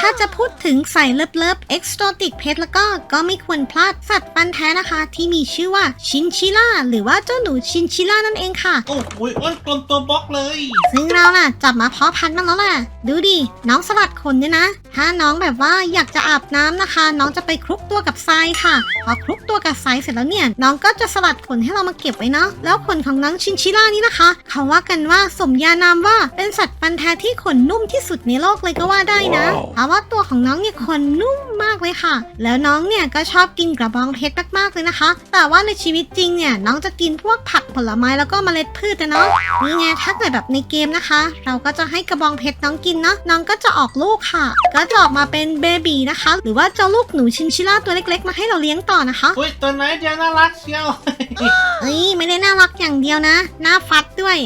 ถ้าจะพูดถึงใส่เลิฟเลิฟเอ็กซ์โตติกเพชแล้วก็ก็ไม่ควรพลาดสัตว์ฟันแท้นะคะ ที่มีชื่อว่าชินชิล่าหรือว่าเจ้าหนูชินชิล่านั่นเองค่ะ โอ้โหอ้วนกลมตัวบล็อกเลย ซึ่งเราน่ะจับมาเพาะพันธุ์มันแล้วแหละดูดิ น้องสลัดขนเนี่ยนะ ถ้าน้องแบบว่าอยากจะอาบน้ำนะคะ น้องจะไปคลุกตัวกับทรายค่ะ พอคลุกตัวกับทรายเสร็จแล้วเนี่ย น้องก็จะสลัดขนให้เรามาเก็บไว้เนาะแล้วขนของน้องชินชิล่านี่นะคะ เขาว่ากันว่าสมญานามว่าเป็นสัตว์ฟันแท้ที่ขนนุ่มที่สุดในโลกเลยก็ว่าได้นะว้าวเพราะว่าตัวของน้องเนี่ยขนนุ่มมากเลยค่ะ แล้วน้องเนี่ยก็ชอบกินกระบองเพชรมากๆเลยนะคะ แต่ว่าในชีวิตจริงเนี่ยน้องจะกินพวกผักผลไม้แล้วก็เมล็ดพืชนะเนาะนี่ไงถ้าเกิดแบบในเกมนะคะ เราก็จะให้กระบองเพชรน้องกินเนาะน้องก็จะออกลูกค่ะ ก็จะออกมาเป็นเบบีนะคะ หรือว่าเจ้าลูกหนูชินชิล่าตัวเล็กๆ มาให้เราเลี้ยงต่อนะคะอุ้ยตัวไหนเดียวน่ารักเชียวเอ้ยไม่ได้น่ารักอย่างเดียวนะหน้าฟัดด้วย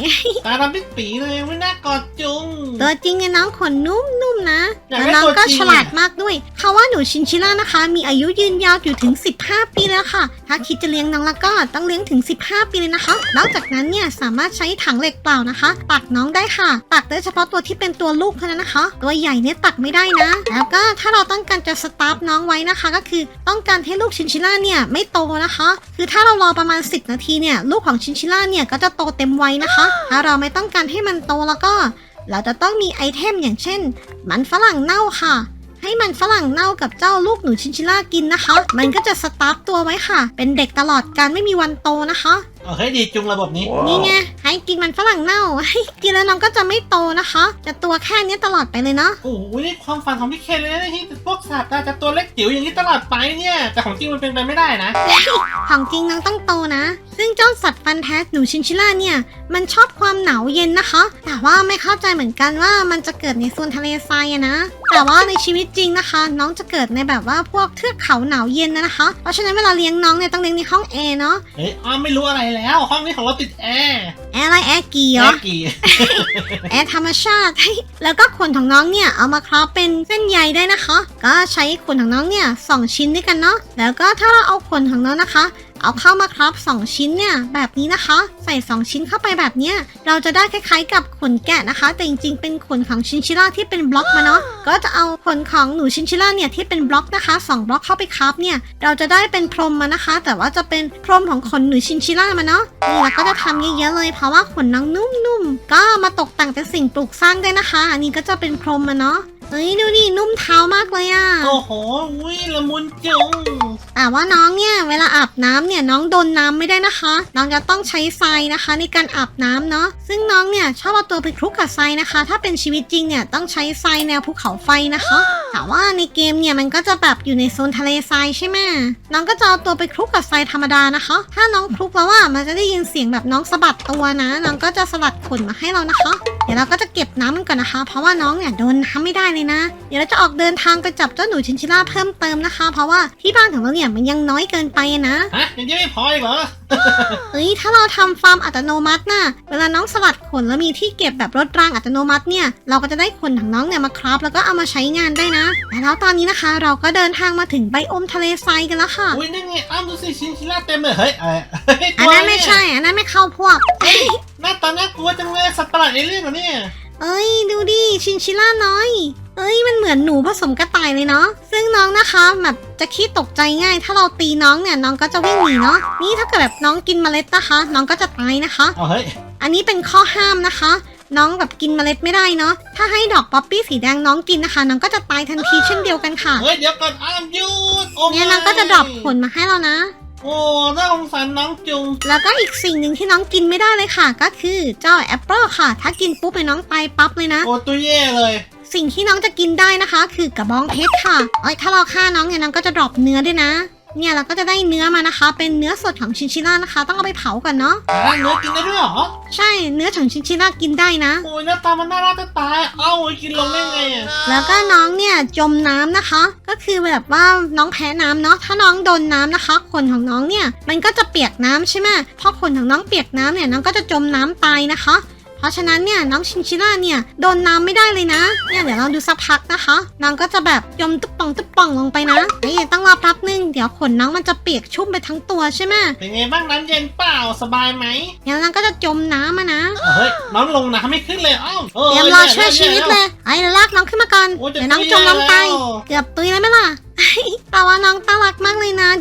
ตาดำปิ๊ดปีเลยไม่น่ากอดจุงตัวจริงเนี่ยน้องขนนุ่มๆนะอยากแล้วได้น้องตัวก็จริงฉลาดมากด้วยเขาว่าหนูชินชิล่านะคะ มีอายุยืนยาวอยู่ถึง 15 ปีแล้วค่ะ ถ้าคิดจะเลี้ยงน้องแล้วก็ต้องเลี้ยงถึง 15 ปีเลยนะคะ นอกจากนั้นเนี่ยสามารถใช้ถังเหล็กเปล่านะคะ ตักน้องได้ค่ะ ตักได้เฉพาะตัวที่เป็นตัวลูกเท่านั้นนะคะ ตัวใหญ่เนี่ยตักไม่ได้นะ แล้วก็ถ้าเราต้องการจะสตาร์ฟน้องไว้นะคะ ก็คือต้องการให้ลูกชินชิล่าเนี่ยไม่โตนะคะ คือถ้าเรารอประมาณ 10 นาทีเนี่ยลูกของชินชิล่าเนี่ยก็จะโตเต็มวัยนะคะ ถ้าเราไม่ต้องการให้มันโตแล้วก็ เราจะต้องมีไอเทมอย่างเช่น มันฝรั่งเน่าค่ะ ให้มันฝรั่งเน่ากับเจ้าลูกหนูชินชิล่ากินนะคะ มันก็จะสตาร์ฟตัวไว้ค่ะ เป็นเด็กตลอดการไม่มีวันโตนะคะ เออเฮ้ยดีจุงระบบนี้ นี่ไงให้กินมันฝรั่งเน่าให้กินแล้วน้องก็จะไม่โตนะคะ จะตัวแค่เนี้ยตลอดไปเลยเนาะโอ้โหนี่ความฝันของพี่เคนเลยนะที่พวกสัตว์อะจะตัวเล็กจิ๋วอย่างนี้ตลอดไปเนี่ย แต่ของจริงมันเป็นไปไม่ได้นะ ของจริงน้องต้องโตนะ ซึ่งเจ้าสัตว์ฟันแท้หนูชินชิล่าเนี่ย มันชอบความหนาวเย็นนะคะ แต่ว่าไม่เข้าใจเหมือนกันว่ามันจะเกิดในโซนทะเลทรายอะนะ แต่ว่าในชีวิตจริงนะคะ น้องจะเกิดในแบบว่าพวกเทือกเขาหนาวเย็นนะนะคะ เพราะฉะนั้นเวลาเลี้ยงน้องเนี่ยต้องเลี้ยงในห้องแอร์เนาะเฮ้ยอ้อมไม่รู้อะไรแล้ว ห้องนี้ของเราติดแอร์แอร์อะไรแอร์กี่เหรแออร์กี่ แอร์ธรรมชาติ แล้วก็ขนของน้องเนี่ยเอามาครอบเป็นเส้นใยได้นะคะ ก็ใช้ขนของน้องเนี่ยสองชิ้นด้วยกันเนาะ แล้วก็ถ้าเราเอาขนของน้องนะคะ เอาเข้ามาครอบสองชิ้นเนี่ยแบบนี้นะคะ ใส่สองชิ้นเข้าไปแบบเนี้ยเราจะได้คล้ายๆ กับขนแกะนะคะ แต่จริงๆเป็นขนของชินชิล่าที่เป็นบล็อกมาเนาะก็จะเอาขนของหนูชินชิล่าเนี่ยที่เป็นบล็อกนะคะสองบล็อกเข้าไปครอบเนี่ยเราจะได้เป็นพรมมานะคะ แต่ว่าจะเป็นพรมของขนหนูชินชิล่ามาเนาะนี่เราก็จะทำเยอะๆเลยเพราะว่าขนน้องนุ่มๆก็มาตกแต่งเป็นสิ่งปลูกสร้างได้นะคะ อันนี้ก็จะเป็นพรมมาเนาะเฮ้ยดูดินุ่มเท้ามากเลยอะโอ้โหอุ้ยละมุนจุง แต่ว่าน้องเนี่ยเวลาอาบน้ำเนี่ยน้องโดนน้ำไม่ได้นะคะ น้องจะต้องใช้ทรายนะคะ ในการอาบน้ำเนาะซึ่งน้องเนี่ยชอบเอาตัวไปคลุกกับทรายนะคะ ถ้าเป็นชีวิตจริงเนี่ยต้องใช้ทรายแนวภูเขาไฟนะคะแต่ว่าในเกมเนี่ยมันก็จะแบบอยู่ในโซนทะเลทรายใช่ไหมน้องก็จะเอาตัวไปคลุกกับทรายธรรมดานะคะ ถ้าน้องคลุกแล้วว่ามันจะได้ยินเสียงแบบน้องสะบัดตัวนะ น้องก็จะสลัดขนมาให้เรานะคะ เดี๋ยวเราก็จะเก็บน้ำมันก่อนนะคะ เพราะว่าน้องเนี่ยโดนน้ำไม่ได้เลยนะ เดี๋ยวเราจะออกเดินทางไปจับเจ้าหนูชินชิล่าเพิ่มเติมนะคะ เพราะว่าที่บ้านของเราเนี่ยมันยังน้อยเกินไปนะฮะยังไม่พออีกเหรอ เฮ้ยถ้าเราทำฟาร์มอัตโนมัติน่ะเวลาน้องสลัดขนแล้วมีที่เก็บแบบรถรางอัตโนมัติเนี่ย เราก็จะได้ขนของน้องเนี่ยมาคราฟแล้วก็เอามาใช้งานได้นะแต่แล้วตอนนี้นะคะ เราก็เดินทางมาถึงไบโอมทะเลทรายกันแล้วค่ะ อุ้ยนั่นไงอ้อมดูสิชินชิล่าเต็มเลยเฮ้ยอะไรเฮ้ยอันตัวนั้นไม่ใช่อันนั้นไม่เข้าพวก หน้าตาน่ากลัวจังเลยสัตว์ประหลาดในเรื่องเหรอเนี่ยเอ้ย ดูดิ ชินชิล่าน้อย เอ้ย มันเหมือนหนูผสมกระต่ายเลยเนาะซึ่งน้องนะคะแบบ จะขี้ตกใจง่าย ถ้าเราตีน้องเนี่ยน้องก็จะวิ่งหนีเนาะนี่ถ้าเกิดแบบน้องกินเมล็ดนะคะ น้องก็จะตายนะคะ เอาเฮ้ย อันนี้เป็นข้อห้ามนะคะ น้องแบบกินเมล็ดไม่ได้เนาะถ้าให้ดอกป๊อปปี้สีแดงน้องกินนะคะ น้องก็จะตายทันทีเช่นเดียวกันค่ะ เฮ้ย เดี๋ยวก่อนอ้ามหยุดโอ้เนี่ยน้องก็จะดรอปผลมาให้เรานะ โอ้น่าสงสารน้องจุง แล้วก็อีกสิ่งหนึ่งที่น้องกินไม่ได้เลยค่ะ ก็คือเจ้าแอปเปิลค่ะ ถ้ากินปุ๊บเนี่ยน้องตายปั๊บเลยนะ โอ้ตัวแย่เลย สิ่งที่น้องจะกินได้นะคะ คือกระบองเพชรค่ะเอ้ยถ้าเราฆ่าน้องเนี่ยน้องก็จะดรอปเนื้อด้วยนะ เนี่ยเราก็จะได้เนื้อมานะคะ เป็นเนื้อสดของชินชิล่านะคะ ต้องเอาไปเผาก่อนเนาะอ่าเนื้อกินได้ด้วยเหรอใช่เนื้อของชินชิล่ากินได้นะ โอ้ยหน้าตามันน่ารักจะตาย เอ้ากินลงได้ไงอะแล้วก็น้องเนี่ยจมน้ำนะคะ ก็คือแบบว่าน้องแพ้น้ำเนาะถ้าน้องโดนน้ำนะคะขนของน้องเนี่ยมันก็จะเปียกน้ำใช่ไหมพอขนของน้องเปียกน้ำเนี่ยน้องก็จะจมน้ำตายนะคะพ ราะฉะนั้นเนี่ยน้องชินชิล่าเนี่ยโดนน้ำไม่ได้เลยนะเนี่ยเดี๋ยวเราดูสักพักนะคะน้องก็จะแบบจมตุ๊บป่องตุ๊บป่องลงไปนะเฮ้ยต้องรอแป๊บนึงเดี๋ยวขนน้องมันจะเปียกชุ่มไปทั้งตัวใช่ไหมเป็นไงบ้างน้ำเย็นเปล่าสบายไหมเดี๋ยวน้องก็จะจมน้ำมานะเฮ้ยน้องลงน้ำไม่ขึ้นเลยอ้าวเตรียมรอช่วยชีวิตเลยไอ้เดี๋ยวลากน้องขึ้นมาก่อนโอ้ยจะเดี๋ยวน้องจมน้ำไปตุยแล้วเกือบตุยแล้วไหมล่ะ แต่ว่าน้องตารัก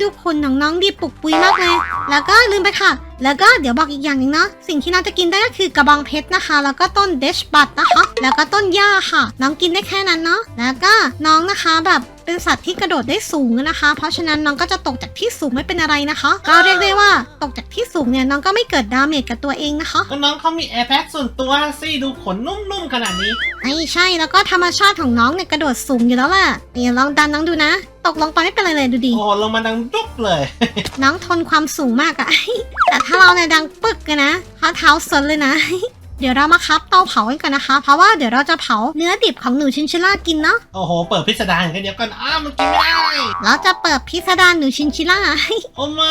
มากเลยนะดูขนของน้องดีปุกปุยมากเลย แล้วก็ลืมไปค่ะ แล้วก็เดี๋ยวบอกอีกอย่างหนึ่งเนาะ สิ่งที่น้องจะกินได้ก็คือกระบองเพชรนะคะ แล้วก็ต้นเดชบัตนะคะ แล้วก็ต้นหญ้าค่ะ น้องกินได้แค่นั้นเนาะ แล้วก็น้องนะคะแบบ เป็นสัตว์ที่กระโดดได้สูงนะคะ เพราะฉะนั้นน้องก็จะตกจากที่สูงไม่เป็นอะไรนะคะ ก็เรียกได้ว่าตกจากที่สูงเนี่ยน้องก็ไม่เกิดดาเมจกับตัวเองนะคะก็น้องเขามีแอร์แพ็กส่วนตัวสิดูขนนุ่มๆขนาดนี้ไม่ใช่แล้วก็ธรรมชาติของน้องเนี่ยกระโดดสูงอยู่แล้วแหละนี่ลองดันน้องดูนะ ตกลงไปไม่เป็นไรเลยดูดิโอ้โหลงมาดังดุ๊บเลย น้องทนความสูงมากอะแต่ถ้าเราเนี่ยดังปึกกันนะข้าเท้าสนเลยนะ เดี๋ยวเรามาคับเตาเผากันนะคะ เพราะว่าเดี๋ยวเราจะเผาเนื้อดิบของหนูชินชิล่ากินเนาะโอ้โห เปิดพิสดารกันเดี๋ยวกันอ้าวมันกินไม่ได้เราจะเปิดพิสดารหนูชินชิล่า โอ้ไม่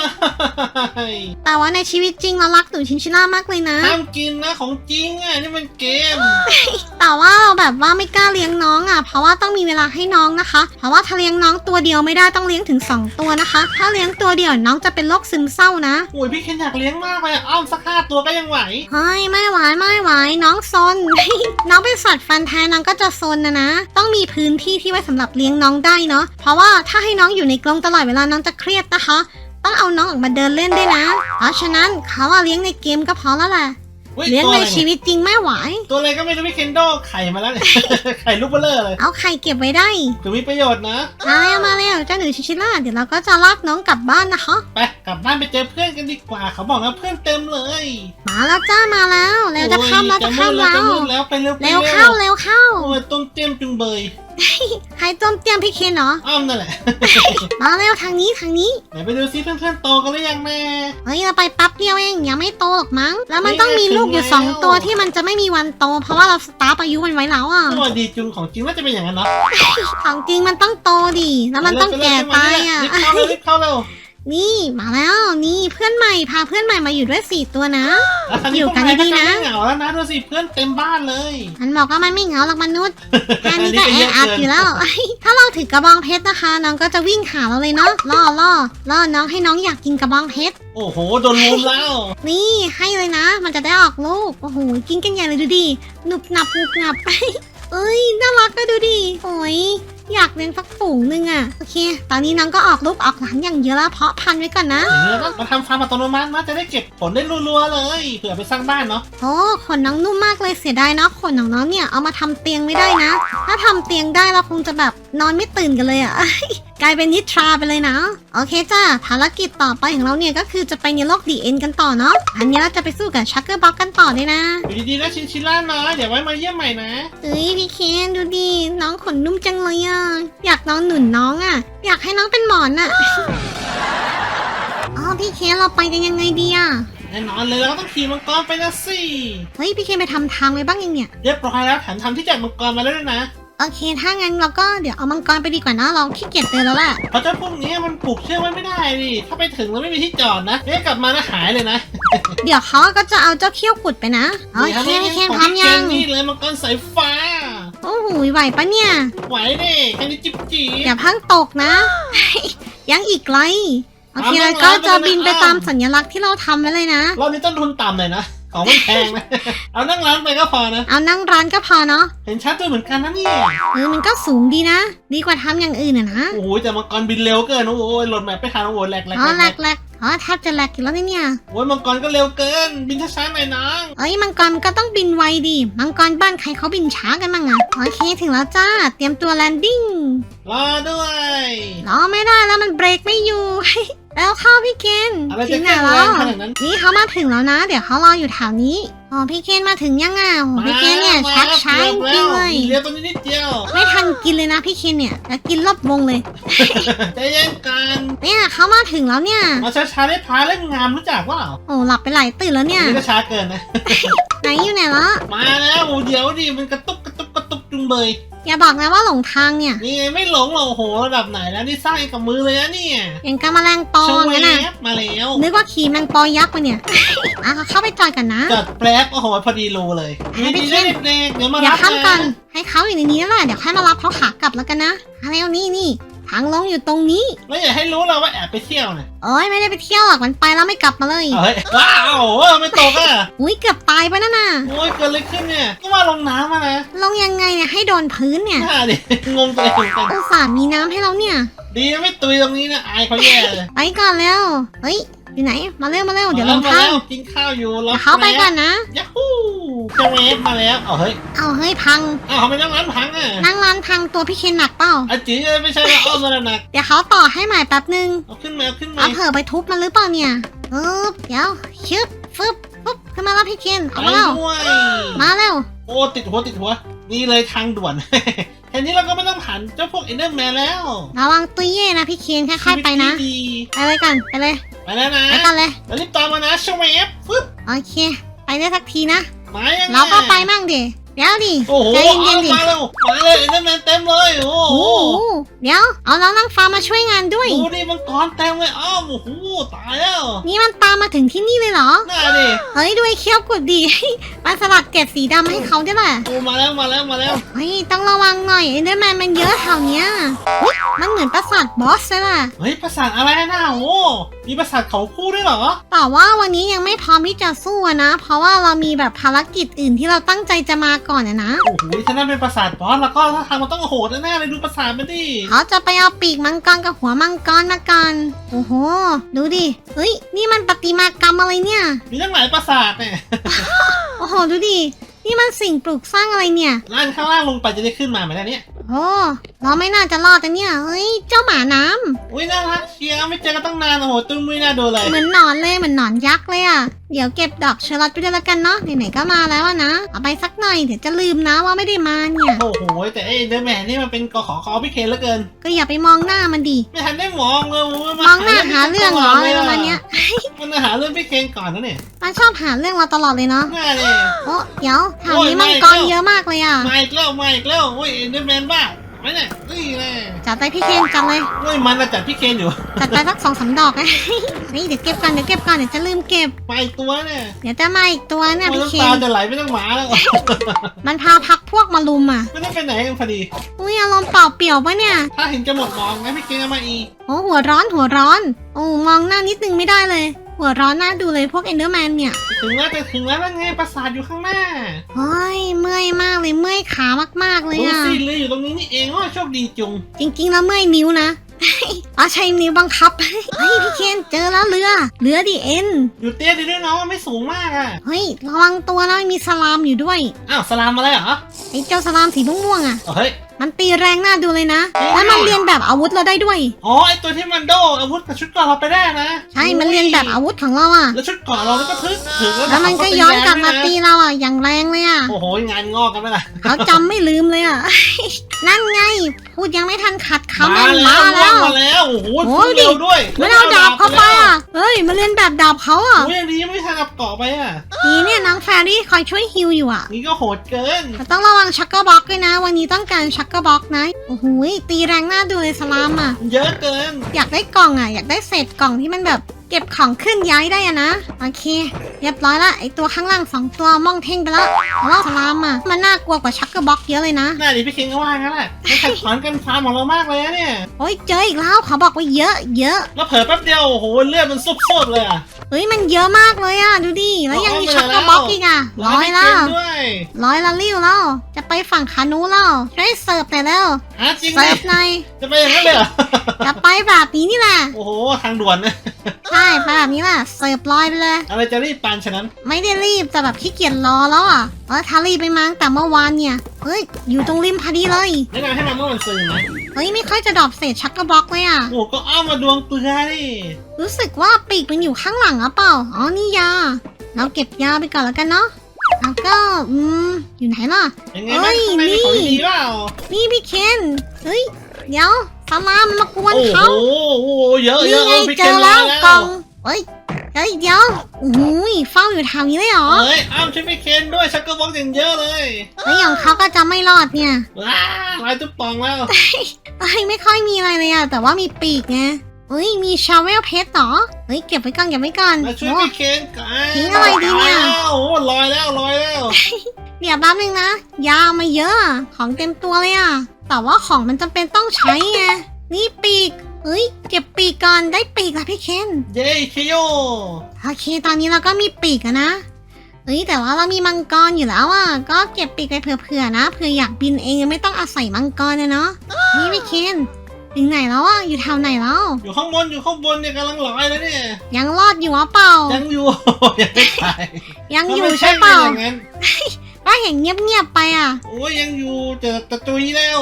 แต่ว่าในชีวิตจริงเรารักหนูชินชิล่ามากเลยนะ ห้ามกินนะของจริงอะนี่มันเกม แต่ว่าเราแบบว่าไม่กล้าเลี้ยงน้องอะ เพราะว่าต้องมีเวลาให้น้องนะคะ เพราะว่าถ้าเลี้ยงน้องตัวเดียวไม่ได้ต้องเลี้ยงถึง 2 ตัวนะคะ ถ้าเลี้ยงตัวเดียวน้องจะเป็นโรคซึมเศร้านะโอ้ยพี่เคนอยากเลี้ยงมากเลยอ้อมสักห้าตัวก็ยังไหวเฮ้ยไม่ไหวไม่ไหวน้องซน น้องเป็นสัตว์ฟันแท้น้องก็จะซนนะนะ ต้องมีพื้นที่ที่ไว้สำหรับเลี้ยงน้องได้เนาะ เพราะว่าถ้าให้น้องอยู่ในกรงตลอดเวลาน้องจะเครียดนะคะ ต้องเอาน้องออกมาเดินเล่นด้วยนะ เพราะฉะนั้นเขาเลี้ยงในเกมก็พอแล้วแหละ อุ๊เลี้ยงตัวในอะไรชีวิตจริงไม่ไหว ตัวอะไรก็ไม่รู้พี่เคนโดไข่มาแล้วเนี่ย ไข่ลูกเบลเลอร์เลยเอาไข่เก็บไว้ได้ถือมีประโยชน์นะมาแล้วมาแล้วเจ้าหนูชิชิล่าเดี๋ยวเราก็จะลากน้องกลับบ้านนะคะ ไปกลับบ้านไปเจอเพื่อนกันดีกว่า เขาบอกนะเพื่อนเต็มเลยมาแล้วจ้ามาแล้วแล้วจะข้ามแล้วจะข้ามแล้แล้ววจะมืดแล้วไปเร็วไปเร็วเข้าเร็วเข้าโอ้ยต้มเตี้ยมจุงเบยใครต้มเตรียมพี่เคนเหรอ อ้อมนั่นแหละ มาเร็วทางนี้ทางนี้ ไหนไปดูซิเพื่อนๆโตกันหรือยังแม่เฮ้ยเราไปแป๊บเดียวเองยังไม่โตหรอกมั้ง แล้วมันเฮ้ยต้องมีลูกอยู่ถึงสองแล้วตัวที่มันจะไม่มีวันโต เพราะว่าเราสตาร์ฟอายุมันไว้แล้วอะตัวดีจุงของจริงน่าจะเป็นอย่างนั้นเนาะของจริงมันต้องโตดิแล้วมันต้องแก่ตายอะรีบเข้าเร็วรีบเข้าเร็ว นี่มาแล้วนี่เพื่อนใหม่พาเพื่อนใหม่มาอยู่ด้วยสี่ตัวนะแล้วคราวอยู่พวกันนายดีๆนะจไม่เหงาแล้วนะดูสิเพื่อนเต็มบ้านเลยมันบอกว่ามันไม่เหงาหรอกมนุษย์แค่นี้ก็อันแอนี้ก็เยอะอัดเกินอยู่แล้ว ถ้าเราถือกระบองเพชรนะคะ น้องก็จะวิ่งหาเราเลยเนาะล่อล่อล่อน้องให้น้องอยากกินกระบองเพชรโอ้โหโดนลุมแล้ว นี่ให้เลยนะ มันจะได้ออกลูกโอ้โหกินกันใหญ่เลยดูดิหนุบหนับหนุบหนับเอ้ยน่ารักก็ดูดิโอ้ย อยากเลี้ยงสักฝูงหนึงอะ่ะ โอเค ตอนนี้น้องก็ออกลูกออกหลานอย่างเยอะแล้วเพาะพันธุ์ไว้ก่อนนะ อย่างนี้เราต้องมาทำฟาร์มอัตโนมัตินะจะได้เก็บผลได้รัวๆเลยเผื่อไปสร้างบ้านเนาะโอ้ขนน้องนุ่มมากเลยเสียดายเนาะขนของน้องเนี่ยเอามาทำเตียงไม่ได้นะ ถ้าทำเตียงได้เราคงจะแบบนอนไม่ตื่นกันเลยอะ่ะกลายเป็นนิทราไปเลยนะโอเคจ้าภารกิจต่อไปของเราเนี่ยก็คือจะไปในโลกดีเอ็นกันต่อเนาะอันนี้เราจะไปสู้กับชักเกอร์บ็อกกันต่อเลยนะอยู่ดีๆนะชินชิล่าน้อยเดี๋ยวไว้มาเยี่ยมใหม่นะ เอ้ยพี่เคนดูดิน้องขนนุ่มจังเลยอะอยากนอนหนุนน้องอะ อยากให้น้องเป็นหมอนอะอ๋อพี่เคนเราไปกันยังไงดีอะแน่นอนเลยเราก็ต้องขี่มังกรไปนะสิเฮ้ยพี่เคนไปทำทางไว้บ้างยังเนี่ย เรียบร้อยแล้วแถมทำที่จัดมังกรมาแล้วด้วยนะ โอเค ถ้างั้นเราก็เดี๋ยวเอามังกรไปดีกว่านะเราขี้เกียจเดินแล้วแหละเพราะเจ้าพวกนี้มันปลูกเชือกไว้ไม่ได้ดิถ้าไปถึงแล้วไม่มีที่จอดนะเอ๊ะกลับมาแล้วหายเลยนะเดี๋ยวเขาก็จะเอาเจ้าเขี้ยวขุดไปนะ โอเคพี่เคนพร้อมยัง นี่เลยมังกรสายฟ้า โอ้โหไหวปะเนี่ย ไหวเด้แค่นี้จิ๊บจี อย่าเพังตกนะ ยังอีกไกลโอเคแล้วก็จะบินไปตามสัญลักษณ์ที่เราทำไว้เลยนะ รอบนี้ต้นทุนต่ำหน่อยนะ ของมันแพงนะ เอานั่งร้านไปก็พอนะ เอานั่งร้านก็พอเนาะ เห็นชัดด้วยเหมือนกันนะเนี่ยเออมันก็สูงดีนะ ดีกว่าทำอย่างอื่นอะนะ โอ้โหแต่มังกรบินเร็วเกิน โอ้โหโหลดแมปไปทานโอ้โหแหลกแหลกอ๋อแหแหลลกกแหลก อ๋อแทบจะแหลกอยู่แล้วเนี่ยโอ้ยมังกรก็เร็วเกิน บินช้าๆหน่อยน้องเอ้ยมังกรมันก็ต้องบินไวดิมังกรบ้านใครเขาบินช้ากันมั่งอะโอเคถึงแล้วจ้า เตรียมตัวแลนดิ้งรอด้วยรอไม่ได้แล้วมันเบรกไม่อยู่ แล้วเข้าพี่เคนอะไรถึจะงไหนแข็งแล้แรงวขนาดนั้น นี่เขามาถึงแล้วนะ เดี๋ยวเขารออยู่แถวนี้อ๋อพี่เคนมาถึงยังอะโอ้พี่เคนเนี่ยชักช้าจริงๆเลยเร็วตัวนี้นิดเดียวไม่ทันกินเลยนะพี่เคนเนี่ยแล้วกินรอบวงเลย ใจเย็นกันเนี่ยเขามาถึงแล้วเนี่ยมาช้าๆได้พาเล่นงามรู้จักว่าโอ้หลับไปหลายตื่นแล้วเนี่ยนี่ก็ช้าเกินนะไหนอยู่ไหนละมาแล้วโอ้เดี๋ยวดิมันกระตุก เบยอย่าบอกนะว่าหลงทางเนี่ย นี่ไงไม่หลงหรอกโอ้โหระดับไหนแล้วนี่สร้างเองกับมือเลยนะเนี่ยยังกำแมลงปอชงั้นน่ะเวฟมาแล้วนึกว่าขี่แมงปอยักษ์มาเนี่ยอะเข้าไปจอยกันนะ จัดแป๊บโอ้โหพอดีรูเลยอะพี่ดีเคนๆเด็กๆเดี๋ยวมาเดี๋ยรัวบข้ามกันนะให้เขาอยู่ในนี้แหละเดี๋ยวค่อยมารับเขาขากลับแล้วกันนะอะเร็วนี่นี่ ทางลงอยู่ตรงนี้แล้วอย่าให้รู้เราว่าแอบไปเที่ยวนะโอ้ยไม่ได้ไปเที่ยวหรอกมันไปแล้วไม่กลับมาเลยเฮ้ยว้าวเออไม่ตกอะอุ้ยเกือบตายไปนั่นน่ะโอ้ยเกิดอะไรขึ้นเนี่ยก็ว่าลงน้ำมานะลงยังไงเนี่ยให้โดนพื้นเนี่ยน่าดิงงตัวเองเหมือนกันอุตส่าห์มีน้ำให้เราเนี่ย ดีนะไม่ตุยตรงนี้นะอายเขาแย่เลยไปก่อนแล้ว เฮ้ยอยู่ไหน มาเร็วมาเร็วเดี๋ยวลงมาทางแล้วกินข้าวอยู่รอเดี๋ยวเขาไปก่อนนะยักฮู้เจะเวฟมาแล้วเอาเฮ้ยเอาเฮ้ยพังเอาเขาไปนั่งร้านพังอะนั่งร้านพังตัวพี่เคนหนักเปล่าอาจีไม่ใช่ว่าอ้อมมาหนักเดี๋ยวเขาต่อให้ใหม่แป๊บนึงเอาขึ้นมาเอาขึ้นมาเอาเผลอไปทุบมันหรือเปล่าเนี่ยปึ๊บเดี๋ยวชึบฟึบปุ๊บขึ้นมาแล้วพี่เคนไปเอามาแล้วด้วยมาแล้วโอ้ติดหัวติดหัว นี่เลยทางด่วน แค่นี้เราก็ไม่ต้องผ่านเจ้าพวกเอนเดอร์แมนแล้วระวังตุยเย่นะพี่เคนค่อยๆไปนะ ชีวิตดีไปเลยกันไปเลยไปแล้วนะไปกันเลย แล้วรีบตามมานะชเวฟฟึบโอเค ไปได้สักทีนะ มายังไง เราก็ไปมั่งดิ เดี๋ยวดิโอ้โหใจเอาเย็นๆดิ มาเร็วมาเลยเอนเดอร์แมนเต็มเลยโอ้โอ้โหโหเดี๋ยว เอาน้องนั่งฟ้ามาช่วยงานด้วย ดูดิมังกรเต็มเลยอ้าวโอ้โหตายแล้วนี่มันตามมาถึงที่นี่เลยเหรอ น่าดิเฮ้ยด้วยเขี้ยวกุดดี มันสลัดเกล็ดสีดำให้เขาด้วยแหละโอ้มาแล้วมาแล้วมาแล้วเฮ้ยต้องระวังหน่อยเอนเดอร์แมนมันเยอะแถวเนี้ยเฮ้ยมันเหมือนปราสาทบอสเลยล่ะ เฮ้ยประสาทอะไรนะโอ้มีประสาทเขาคู่ด้วยเหรอแต่ว่าวันนี้ยังไม่พร้อมที่จะสู้อะนะ เพราะว่าเรามีแบบภารกิจอื่นที่เราตั้งใจจะมาก่อนอะนะ โอ้โหถ้านั่นเป็นประสาทบอสแล้วก็ถ้าทางมันต้องโหดแน่ๆเลยดูประสาทมันดิเขาจะไปเอาปีกมังกรกับหัวมังกรมาก่อนโอ้โห ดูดิเฮ้ย นี่มันประติมากรรมอะไรเนี่ย มีตั้งหลายประสาทเนี่ย โอ้โห ดูดิ นี่มันสิ่งปลูกสร้างอะไรเนี่ย ล่างข้างล่างลงไปจะได้ขึ้นมาไหมล่ะเนี่ย โอ้ เราไม่น่าจะรอดแต่เนี่ยเฮ้ย เจ้าหมาน้ำอุ้ยน่ารักเชียร์ไม่เจอกันตั้งนานโอ้โหตุ้มไม่น่าดูเลยเหมือนหนอนเลยเหมือนหนอนยักษ์เลยอะเดี๋ยวเก็บดอกเชอร์ลอตไปด้วยละกันเนาะ ไหนๆก็มาแล้วอะนะ เอาไปสักหน่อยเดี๋ยวจะลืมนะว่าไม่ได้มาเนี่ย โอ้โหแต่ไอ้เดอร์แมนนี่มันเป็นกอขอคอพี่เคนเหลือเกิน ก็อย่าไปมองหน้ามันดิ ไม่ทันได้มองเลยโโมองหน้าหาเรื่องเหรออะไรประมาณเนี้ย มันมาหาเรื่องพี่เคนก่อนนะเนี่ยมันชอบหาเรื่องเราตลอดเลยเนาะ น่าเลย โอ้เดี๋ยวแถวโอ้ยนี้ไม่มังกรแล้วเยอะมากเลยอะ มาอีกแล้วมาอีกแล้วโอ้ยเดอร์แมนบ้า ไม่เนี่ยนี่แน่จัดไปพี่เคนจัดเลยโอ้ยมันน่ะจัดพี่เคนอยู่ จัดไปสักสองสามดอกนะ นี่เดี๋ยวเก็บก่อนเดี๋ยวเก็บก่อนเดี๋ยวจะลืมเก็บมาอีกตัวเนี่ยเดี๋ยวจะมาอีกตัวเนี่ยโอ้ยพี่เคน้ำตานจะไหลไม่ต้องหมาแล้ว มันพาพักพวกมาลุมอะ ไม่ได้ไปไหนกันพอดี อุ้ยอารมณ์เปล่าเปลี่ยวปะเนี่ย ถ้าเห็นจะหมดมองนะพี่เคนเอามาอีก โอ้หัวร้อนหัวร้อน โอ้มองหน้านิดนึงไม่ได้เลย หัวร้อนน่าดูเลยพวกเอนเดอร์แมนเนี่ยถึงแล้วจะถึงแล้วนั่นไงปราสาทอยู่ข้างหน้าเฮ้ยเมื่อยมากเลยเมื่อยขามากๆเลยดูอะ สิเลยอยู่ตรงนี้นี่เองว่าโชคดีจุง จริงๆแล้วเมื่อยนิ้วนะ อ๋อใช้นิ้วบังคับ เฮ้ยพี่เคนเจอแล้วเรือ เรือดิเอ็น อยู่เตี้ยดีด้วยเนาะไม่สูงมากอะเฮ้ยระวังตัวนะมีสลามอยู่ด้วย อ้าวสลามมาแล้วเหรอไอ้เจ้าสลามสีม่วงๆอะ เฮ้ย มันตีแรงน่าดูเลยนะจริงแล้วมันเรียนแบบอาวุธเราได้ด้วย อ๋อไอตัวที่มันโดอาวุธกับชุดเก่อนเราไปได้นะใช่ มันเรียนแบบอาวุธของเราอะ แล้วชุดเก่อนเราก็ทึกถึงแล้วมันก็ย้อนกลับมาตีเราอะอย่างแรงเลยอะ โอ้โหงานงอกกันไหมล่ะเขาจำไม่ลืมเลยอะ นั่นไง พูดยังไม่ทันขัดคำมามันแล้วมาแล้ว มาแล้ว โอ้โหโอ้ขึ้นเร็วด้วยมันเอาดาบเข้าไปอะ เฮ้ย มันเรียนแบบดาบเขาอะ โอ้ยยังดีไม่ทันกับเกาะไปอะ นี่เนี่ยน้องแฟรี่คอยช่วยฮิวอยู่อะ นี่ก็โหดเกินแต่ต้องระวังชักเกอร์บ็อกด้วยนะ วันนี้ต้องการชักเกอร์บ็อกนะโอ้โหตีแรงน่าดูเลยสลามอะ เยอะเกิน อยากได้กล่องอะ อยากได้เศษกล่องที่มันแบบ เก็บของขึ้นย้ายได้อะนะ โอเค เรียบร้อยละไอตัวข้างล่างสองตัวมองเท่งไปแล้วเพราะว่าสลามอะมันน่ากลัวกว่าชักเกอร์บ็อกเยอะเลยนะน่าดีพี่เคนก็ว่างั้นแหละไม่ขัดขวางกันฟาร์มของเรามากเลยนะเนี่ย โอ้ยเจออีกแล้วเขาบอกว่าเยอะ เยอะ แล้วเผลอแป๊บเดียวโอ้โหเลือดมันซุบๆเลยอะเฮ้ยมันเยอะมากเลยอะดูดิแล้วยังมีเอาไปชักเกอร์บ็อกอีกอะร้อยพี่แล้เควนด้วยร้อยละลิ้วแล้วจะไปฝั่งคานูแล้วช่วยเสิร์ฟหน่อยแล้ว ฮะจริงเสิดิร์ฟหน่อยจะไปอย่างนั้นเลยเหรอ จะไปแบบนี้นี่แหละโอ้โห ทางด่วนนะใช่ไปแบบนี้แหละเสิร์ฟลอยไปเลย อะไรจะรีบปานฉะนั้น ไม่ได้รีบแต่แบบขี้เกียจรอแล้วอะเออถ้ารีบไปมาตั้งแต่เมื่อวานเนี่ยเฮ้ยอยู่ตรงริมพอดีเลยแนะนำให้มาเมื่อวันซืนนะเฮ้ยไม่ค่อยจะดรอปเศษชักกระบอกเลยอะโอ้โหก็อ้อมมาดวงเกลือดิรู้สึกว่าปีกมันอยู่ข้างหลังอะเปล่าอ๋อนี่ยาเราเก็บยาไปก่อนแล้วกันเนาะ แล้วก็อืมอยู่ไหนล่ะ ยังไงเอ้บ้างยข้างในมีของนี่ดีๆเปล่านี่พี่เคนเฮ้ยเดี๋ยวสลามมันมากวนโอ้โหเขาโอ้โหเยอะเยนี่อะไงเออพี่เจเคนอรอแล้วแล้วกล่องเฮ้ยเฮ้ยเดี๋ยวโอ้ยเฝ้าอยู่แถวนี้เลยเหรอเฮ้ยอ้ามช่วยพี่เคนด้วยชักเกอร์บ็อกซ์อย่างเยอะเลยเฮ้ยของเขาก็จะไม่รอดเนี่ยว้าลายตุ๊บปองแล้วเอ้ยไม่ค่อยมีอะไรเลยอะแต่ว่ามีปีกไง เฮ้ยมีชาเวลเพชรเหรอ เฮ้ยเก็บไว้ก่อนเก็บไว้ก่อนมาช่วยโอ้ พี่เคนกันทิ้งอะไรดีเนี่ยอาแล้วโอ้โหลอยแล้วลอยแล้ว เดี๋ยวแป๊บนึงนะ ยาวมาเยอะอะของเต็มตัวเลยอะแต่ว่าของมันจำเป็นต้องใช้ไง นี่ปีก เฮ้ยเก็บปีกก่อนได้ปีกแล้วพี่เคน เย้เคโยโอเค ตอนนี้เราก็มีปีกอะนะเฮ้ย แต่ว่าเรามีมังกรอยู่แล้วอะ ก็เก็บปีกไปเผื่อๆนะ เผื่ออยากบินเองไม่ต้องอาศัยมังกรเลยเนาะ นี่พี่เคน ถึงไหนแล้วอะอยู่แถวไหนแล้ว อยู่ข้างบนอยู่ข้างบนเนี่ยกำลังลอยแล้วเนี่ย ยังรอดอยู่หรือเปล่า ยังอยู่ ยังไม่ตายยังอยู่ก็ไม่ใช่เปล่าป็นอย่างนั้นว่าเห็นเงียบๆไปอะ โอ้ยยังอยู่จะจะตุยแล้ว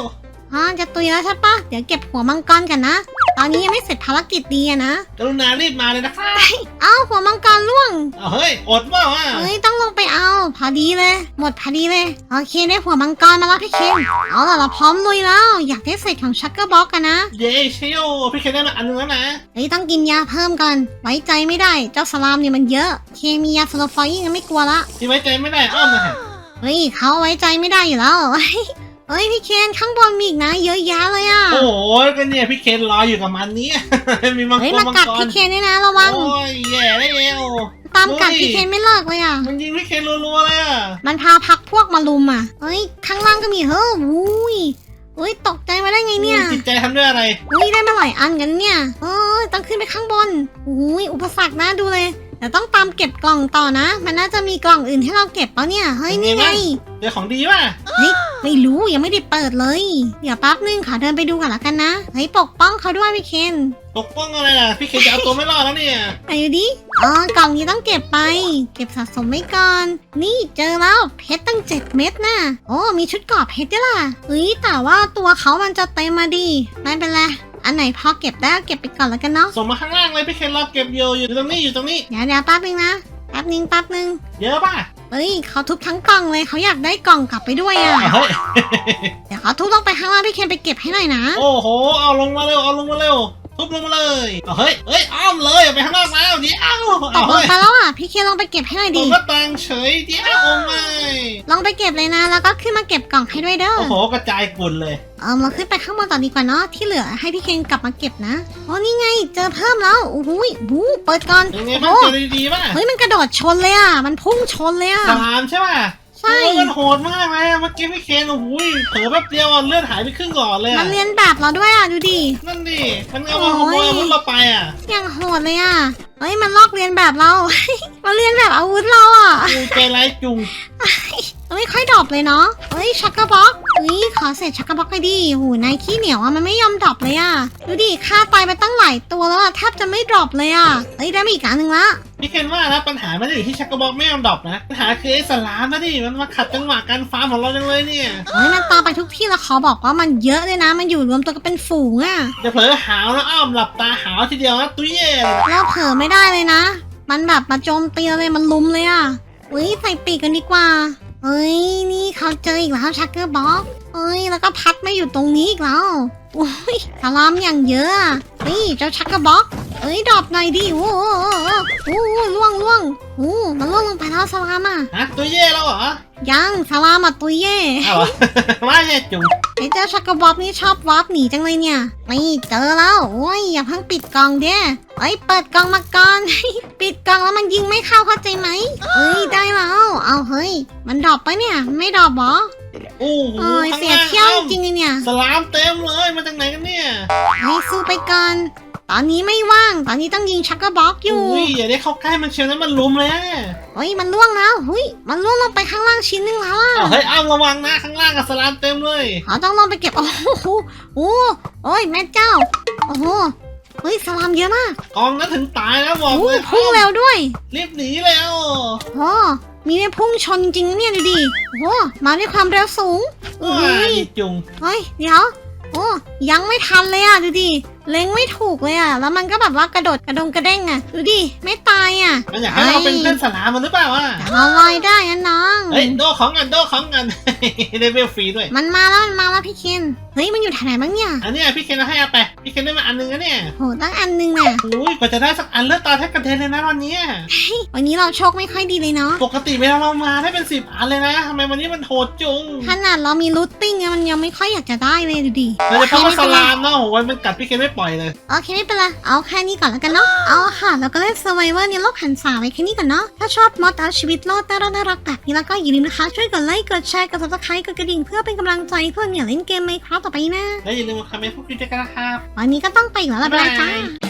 อ๋อจะตุยแล้วใช่ปะเดี๋ยวเก็บหัวมังกรกันนะ ตอนนี้ยังไม่เสร็จภารกิจดีอะนะกรุณารีบมาเลยนะครับเอ้าหัวมังกรล่วงเอาเฮ้ย อดเปล่าอะเฮ้ยต้องลงไปเอา พอดีเลย หมดพอดีเลย โอเคได้หัวมังกรมาแล้วพี่เคนเอาล่ะเราพร้อมลุยแล้ว อยากได้เศษของชักเกอร์บ็อกกันนะ เย้เคโยพี่เคนได้มาอันนึงแล้วนะเฮ้ยต้องกินยาเพิ่มก่อนไว้ใจไม่ได้ เจ้าสลามเนี่ยมันเยอะ เคมียาสโลฟอยยิ่งไม่กลัวละที่ไว้ใจไม่ได้อ้อมนะฮะเฮ้ยเขาไว้ใจไม่ได้อยู่แล้ว เฮ้ยพี่เคนข้างบนมีอีกนะ เยอะแยะเลยอะโอ้โหก็เนี่ยพี่เคนรออยู่กับมันเนี่ยมีมังกเฮ้ยรมามังกัดกรพี่เคนด้วยนะระวังโอ้ยแย่แล้วตามกัดเฮ้ยพี่เคนไม่เลิกเลยอะ มันยิงพี่เคนรัวๆเลยอะมันพาพักพวกมาลุมอะเฮ้ยข้างล่างก็มีเฮ้ยอุ้ยอุ้ยตกใจมาได้ไงเนี่ยจิตใจทำด้วยอะไรอุ้ยได้มาหลายอันกันเนี่ยเอ้ยต้องขึ้นไปข้างบนอุ้ยอุปสรรคน่าดูเลย แต่ต้องตามเก็บกล่องต่อนะ มันน่าจะมีกล่องอื่นให้เราเก็บเปล่าเนี่ย เฮ้ยนี่ไง เจอของดีป่ะไม่รู้ยังไม่ได้เปิดเลย เดี๋ยวแป๊บนึงขอเดินไปดูก่อนละกันนะเฮ้ยปกป้องเขาด้วยพี่เคนปกป้องอะไรอะพี่เคนจะเอาตัวไม่รอดแล้วเนี่ยไปดูดิอ๋อกล่องนี้ต้องเก็บไป เก็บสะสมไว้ก่อน นี่เจอแล้วเพชรตั้งเจ็ดเม็ดนะโอ้มีชุดเกราะเพชรด้วยล่ะเฮ้ยแต่ว่าตัวเขามันจะเต็มมาดิไม่เป็นไร อันไหนพอเก็บได้ก็เก็บไปก่อนแล้วกันเนาะส่งมาข้างล่างเลยพี่เคนรอเก็บอยู่อยู่ตรงนี้อยู่ตรงนี้ เดี๋ยวเดี๋ยวแป๊บนึงนะแป๊บนึงแป๊บนึงเยอะป่ะเฮ้ยเขาทุบทั้งกล่องเลยเขาอยากได้กล่องกลับไปด้วยอะเฮ้ยเดี๋ยวเขาทุบลงไปข้างล่างพี่เคนไปเก็บให้หน่อยนะ โอ้โห เอาลงมาเร็วเอาลงมาเร็ว ทุบลงมาเลยเอาเฮ้ยเฮ้ยอ้อมเลยเอาไปข้างนอกแล้วเดี๋ยวเอาตเอากลเฮ้งยไปแล้วอะพี่เคนลองไปเก็บให้หน่อยตดิกก็ตังเฉยเดี๋ยวเอาไม่ลองไปเก็บเลยนะแล้วก็ขึ้นมาเก็บกล่องให้ด้วยเด้อ โอ้โหกระจายกุ่นเลย เออเราขึ้นไปข้างบนต่อดีกว่าเนาะที่เหลือให้พี่เคนกลับมาเก็บนะโอ้นี่ไงเจอเพิ่มแล้วโอ้โหยบูเปิดก่อนยังไงโอ้บ้างโหเจอดีๆป่ะเฮ้ยมันกระโดดชนเลยอะมันพุ่งชนเลยอะสลามใช่ป่ะ ใช่โอ้ยมันโหดมากเลยอะเมื่อกี้พี่เคนโอ้โหเผลอแป๊บเดียวอะเลือดหายไปครึ่งหลอดเลยมัอะนเรียนแบบเราด้วยอะ ดูดิ นั่นดิมันเอามาขโมยอาวุธเราไปอะอย่างโหดเลยอะ เฮ้ย มันลอกเรียนแบบเรา มันเรียนแบบอาวุธเราอะ กูใจร้ายจุง ไม่ค่อยดรอปเลยเนาะเฮ้ยชักกระบ็อกเฮ้ยขอเศษชักกระบ็อกไปดิโหนายขี้เหนียวอะมันไม่ยอมดรอปเลยอะดูดิค่าตายไปตั้งหลายตัวแล้วอะแทบจะไม่ดรอปเลยอะเฮ้ยได้มาอีกอันหนึ่งละพี่เคนว่านะปัญหาไม่ได้อยู่ที่ชักกระบอกไม่ยอมดรอปนะปัญหาคือไอ้สลามนะดิมันมาขัดจังหวะการฟาร์มของเราจังเลยเนี่ยเฮ้ยมันตามไปทุกที่แล้วเขาบอกว่ามันเยอะเลยนะ มันอยู่รวมตัวกันเป็นฝูงอะอย่าเผลอหาวนะอ้อมหลับตาหาวทีเดียวนะตุ้ยเย่เลยเราเผลอไม่ได้เลยนะ มันแบบมาโจมตีเราเลยมันลุมเลยอะเฮ้ยใส่ปีกกันดีกว่า เฮ้ย นี่เขาเจออีกแล้วชักเกอร์บ็อกเฮ้ย แล้วก็พัดไม่อยู่ตรงนี้อีกแล้วโอ้ยสลามอย่างเยอะนี่เจ้าชักเกอร์บ็อกเฮ้ยดรอปหน่อยดิโอ้โหโอ้โหล่วงล่วงโอ้มันล่วงลงไปแล้วสลามอะฮะตัวเย่แล้วเหรอ ยังสลามอะตุยเย่อ้าวเหรอว่าแย่จุงไอ้เจ้าชักกระบอกนี่ชอบวาร์ปหนีจังเลยเนี่ยนี่เจอแล้วโอ้ยอย่าเพิ่งปิดกล่องเด้เอ้ยเปิดกล่องมาก่อน ปิดกล่องแล้วมันยิงไม่เข้าเข้าใจไหมเอ้ยได้แล้วเอาเฮ้ย มันดรอปปะเนี่ย ไม่ดรอปเหรอโอ้โหเอ้ยข้างเสียล่างเที่ยวอ้อมจริงๆเนี่ยสลามเต็มเลย มาจากไหนกันเนี่ยให้สู้ไปก่อน ตอนนี้ไม่ว่าง ตอนนี้ต้องยิงชักกระบอกอยู่อุ้ยอย่าได้เข้าใกล้มันเชียวนะมันลุมเลยอะเฮ้ยมันล่วงแล้วเฮ้ยมันล่วงลงไปข้างล่างชิ้นหนึงแล้วอะเอาเฮ้ยอ้อมระวังนะข้างล่างกับสลามเต็มเลยเขาต้องลงไปเก็บโอ้โหโอ้โหโอ้ยแม่เจ้าโอ้โหเฮ้ยสลามเยอะมากกองนั้นถึงตายแล้วบอกโอ้เลยพุ่งเร็วด้วยรีบหนีแล้วโอ้มีเนี่ยพุ่งชนจริงนะเนี่ยดูดิโอ้มาด้วยความเร็วสูงว้าเฮ้ยดิจุงเฮ้ยเดี๋ยวโอ้ยังไม่ทันเลยอะดูดิเล็งไม่ถูกเลยอะ แล้วมันก็แบบว่ากระโดดกระดงกระเด้งอะ ดูดิ ไม่ตายอะมันอยากให้เราเป็นเพื่อนสลามมันหรือเปล่าอะแต่เราลอยได้นะน้อง เฮ้ยโดของกันโดของกันได้เวลฟรีด้วย มันมาแล้วมันมาแล้วพี่เคนเฮ้ยมันอยู่แถวไหนบ้างเนี่ย อันเนี้ยพี่เคนเอาให้เอาไป พี่เคนได้มาอันนึงนะเนี่ยโหตั้งอันนึงน่ะอุ้ยกว่าจะได้สักอันเลือดตาแทบกระเด็นเลยนะวันเนี้ยวันนี้เราโชคไม่ค่อยดีเลยเนาะ ปกติเวลาเรามาได้เป็นสิบอันเลยนะทำไมวันนี้มันโหดจุง ขนาดเรามีรูทติ้งอะมันยังไม่ค่อยอยากจะได้เลยดูดิโดยเฉพาะว่าสลามเนาะโหมันกัดพี่เคนไม่ปล่อยเลยโอเคไม่เป็นไรเอาแค่นี้ก่อนแล้วกันเนาะเอาค่ะแล้วก็เล่น Survivor ในโลกหันษาไว้แค่นี้ก่อนเนาะถ้าชอบมอดเอาชีวิตรอดน่ารักน่ารักแบบนี้แล้วก็อย่าลืมนะคะช่วยกดไลค์กดแชร์กด subscribe กดกระดิ่งเพื่อเป็นกำลังใจเพื่อเนี่ยเล่นเกมไหมครับต่อไปนะและอย่าลืมมาคอมเมนต์พูดคุยด้วยกันนะครับวันนี้ก็ต้องไปอีกแล้วล่ะบ๊ายบายจ้าบ๊ายบาย